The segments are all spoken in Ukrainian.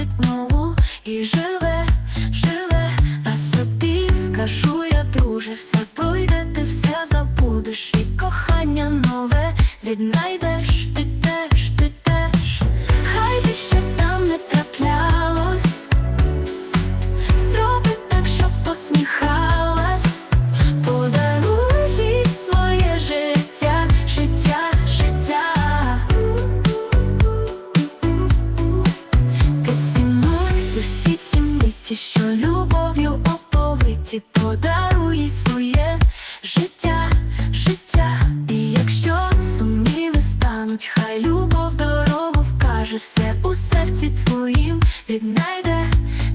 знаходить нову і живе, живе, а тобі скажу я, друже, все пройде. Оповиті, подаруй своє життя, життя. І якщо сумніви стануть, хай любов дорогу вкаже, все у серці твоїм віднайде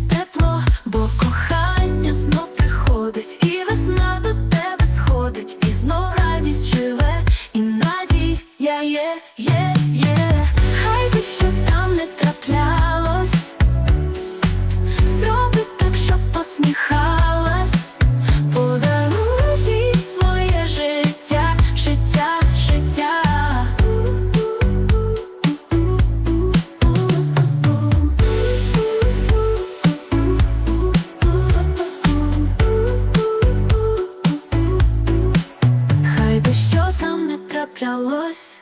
тепло, бо кохання знов приходить, і весна до тебе сходить, і знов радість живе, і надія є, є. Там траплялось,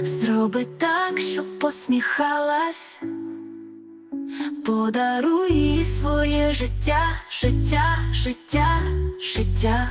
зроби так, щоб посміхалась, подаруй своє життя, життя, життя, життя.